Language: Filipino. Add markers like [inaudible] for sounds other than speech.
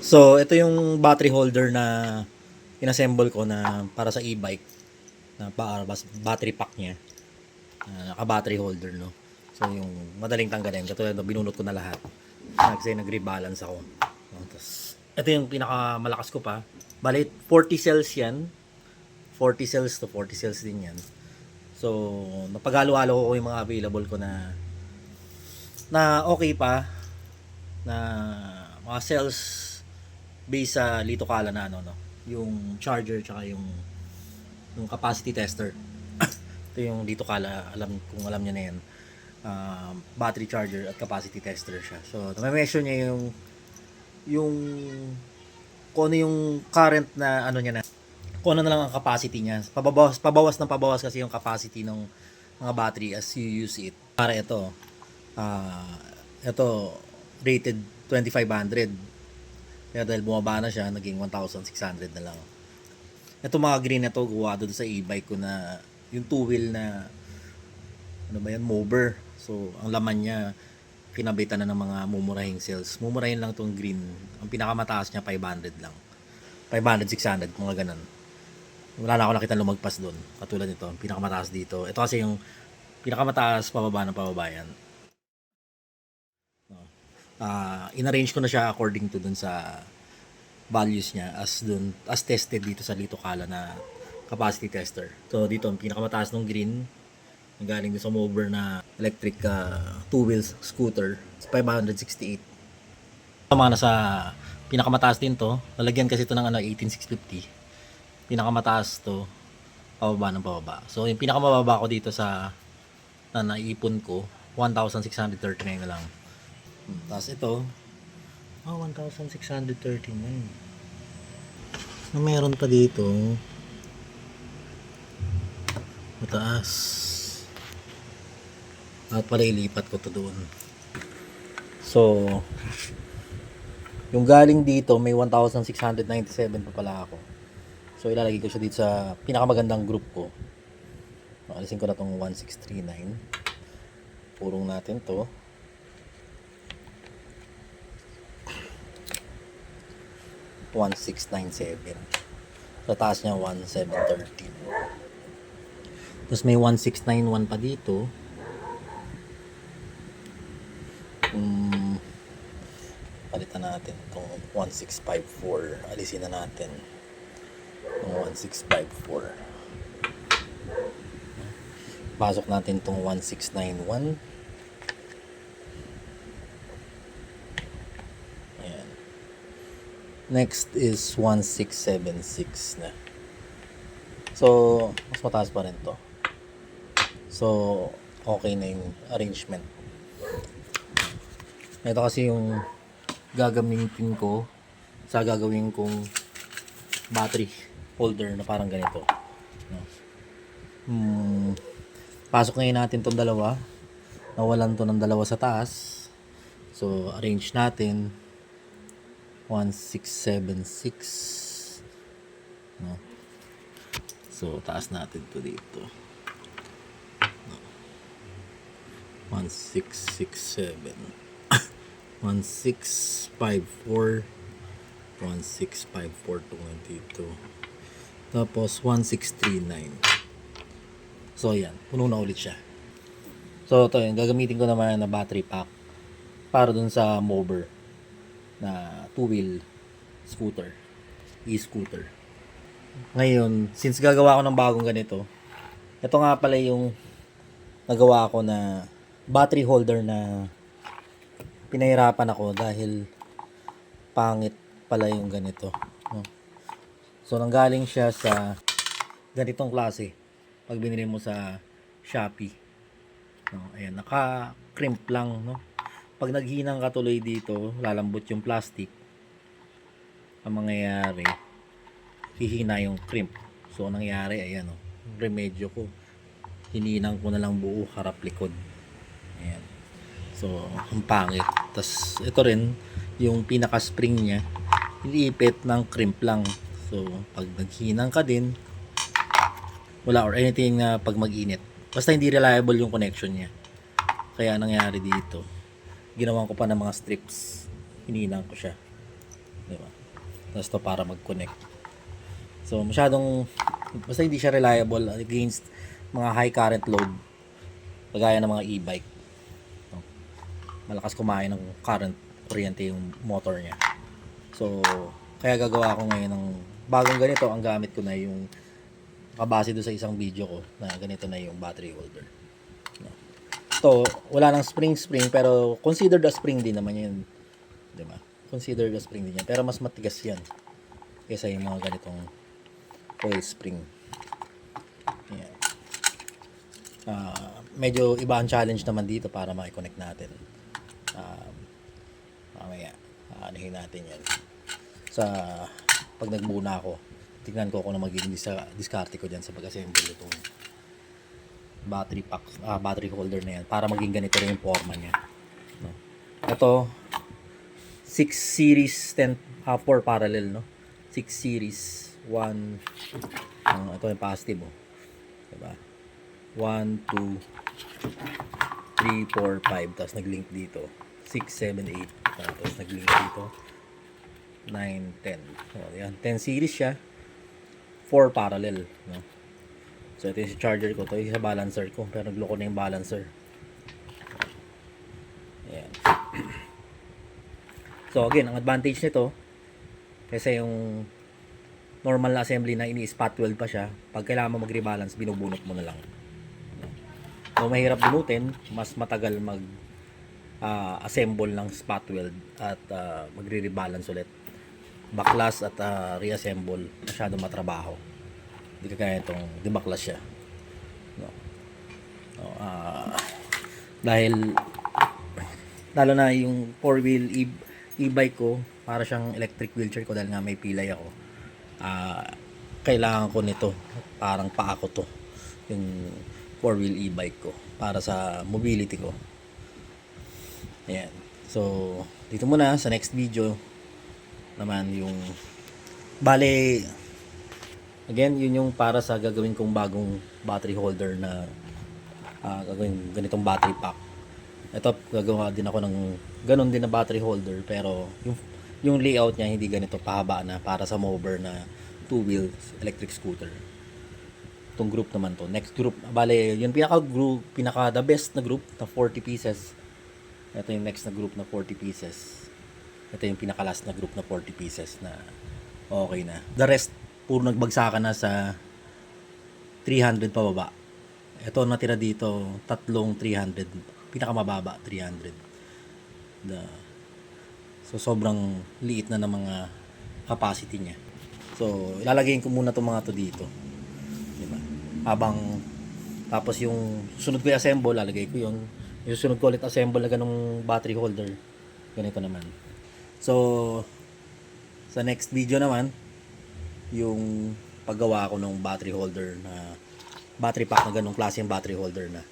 So, ito yung battery holder na inassemble ko na para sa e-bike na para battery pack niya. Ah, naka-battery holder, no? So, yung madaling tanggalin. Katulad na binunot ko na lahat. Kasi nag-rebalance ako. No? Tapos, ito yung pinakamalakas ko pa. Bali, 40 cells yan. 40 cells to 40 cells din yan. So, napagalo-halo ko yung mga available ko na na okay pa na mga cells based sa Lito Kala na ano no? Yung charger tsaka yung yung capacity tester. [coughs] Ito yung Lito Kala alam kung alam niya na yan. Ah, battery charger at capacity tester siya. So na-measure niya yung yung kung ano yung current na ano niya na kung ano na lang ang capacity niya. Pababawas pabawas ng pabawas kasi yung capacity ng mga battery as you use it. Para ito ah ito rated 2500 kaya dahil bumaba na siya naging 1600 na lang. Ito mga green na to gawa doon sa e-bike ko na yung two wheel na ano ba yan mover so ang laman niya kinabitan na ng mga mumurahing sales. Mumurahin lang tong green. Ang pinakamataas niya 500 lang. 500 600 mga ganun. Wala na ako nakita lumagpas doon katulad nito. Pinakamataas dito. Ito kasi yung pinakamataas pababa ng pababa yan ah inarrange ko na siya according to dun sa values niya as dun as tested dito sa Lito Kala na capacity tester. So dito ang pinakamataas ng green galing dun sa mover na electric ah, two wheels scooter It's 568. Mga nasa pinakamataas din to. Lalagyan kasi ito ng ano 18650. Pinakamataas to pababa ng pababa. So yung pinakamababa ko dito sa na naipon ko 1639 na lang. Tapos ito, oh, 1,639. Na meron pa dito. Mataas. At pala ilipat ko to doon. So, yung galing dito, may 1,697 pa pala ako. So, ilalagay ko siya dito sa pinakamagandang group ko. Alisin ko na tong 1639. Purong natin to. 1697. Sa taas niya 1713. Tapos may 1691 pa dito. Um, palitan natin itong 1654. Alisin na natin. Itong 1654. Pasok natin itong 1691. Ayan. Next is 1676 na. So, mas mataas pa rin to. So, okay na yung arrangement. Ito kasi yung gagamitin ko sa gagawin kong battery holder na parang ganito. No? Hmm, pasok ngayon natin tong dalawa. Nawalan to ng dalawa sa taas. So, arrange natin. 1676 no? so taas natin to dito. No? 1667 1654 1654 tungan dito tapos 1639 so yan puno na ulit siya. So ito yung gagamitin ko naman na battery pack para dun sa mover na two-wheel scooter, e-scooter. Ngayon, since gagawa ako ng bagong ganito, ito nga pala yung nagawa ko na battery holder na pinahirapan ako dahil pangit pala yung ganito. So, nanggaling siya sa ganitong klase pag binili mo sa Shopee. No, ayan, naka-crimp lang, no? Pag naghinang ka tuloy dito, lalambot yung plastic, ang mangyayari, hihina yung crimp. So, ang nangyari, ayan o, remedyo ko. Hininang ko na lang buo harap likod. Ayan. So, ang pangit. Tapos, ito rin, yung pinaka-spring niya, iniipit ng crimp lang. So, pag naghinang ka din, wala or anything na pag mag-init. Basta hindi reliable yung connection niya. Kaya ang nangyari dito, ginawan ko pa ng mga strips. Hininang ko siya. Di ba? Tapos to para mag-connect. So, masyadong, basta hindi siya reliable against mga high current load. Kagaya ng mga e-bike. No? Malakas kumain ng current kuryente yung motor niya. So, kaya gagawa ako ngayon ng bagong ganito. Ang gamit ko na yung kabase doon sa isang video ko na ganito na yung battery holder. Ito, wala nang spring-spring pero considered a spring din naman yun. Ba? Considered a spring din yan. Pero mas matigas yan kaysa yung mga ganitong coil spring. Yan. Ah, medyo iba ang challenge naman dito para makiconnect natin. Um, mamaya, aanihin natin yan. Sa pag nagbuo na ako, tingnan ko kung ano magiging dis- diskarte ko dyan sa pag-assemble itong battery pack, ah, battery holder na yan para maging ganito rin yung forma niya. No? Ito, 6 series 10 ah, 4 parallel no? 6 series 1 ang ito yung positive oh. diba? 1 2 3 4 5 tapos nag-link dito. 6 7 8 tapos nag-link dito. 9 10 so yan. 10 series siya. 4 parallel no so ito yung charger ko to yung sa balancer ko pero nagloko na yung balancer Ayan. [clears throat] So again, ang advantage nito kasi yung normal na assembly na ini-spot weld pa siya, pag kailangan mo mag-rebalance, binubunot mo na lang. So mahirap bunutin, mas matagal mag ah, assemble ng spot weld at ah, magre-rebalance ulit. Baklas at ah, reassemble, masyado matrabaho. Hindi kagaya itong dibaklas siya. No. No, ah, dahil lalo na yung four wheel e- e-bike ko para siyang electric wheelchair ko dahil nga may pilay ako ah kailangan ko nito parang paa ko to yung four wheel e-bike ko para sa mobility ko ayan so dito muna sa next video naman yung bale again yun yung para sa gagawin kong bagong battery holder na ah, gagawin ganitong battery pack. Ito gagawa din ako ng ganun din na battery holder pero yung yung layout niya hindi ganito pahaba na para sa mover na two wheels electric scooter. Itong group naman to. Next group bale yung pinaka group pinaka the best na group na 40 pieces. Ito yung next na group na 40 pieces. Ito yung pinaka last na group na 40 pieces na okay na. The rest puro nagbagsakan na sa 300 pababa. Ito natira dito tatlong 300 pinakamababa 300 the so sobrang liit na ng mga capacity niya. So ilalagay ko muna itong mga to dito. Di ba habang tapos yung sunod ko i-assemble lalagay ko yun. Yung sunod ko ulit assemble na ganong battery holder. Ganito naman. So sa next video naman yung paggawa ko ng battery holder na battery pack na ganong klase yung battery holder na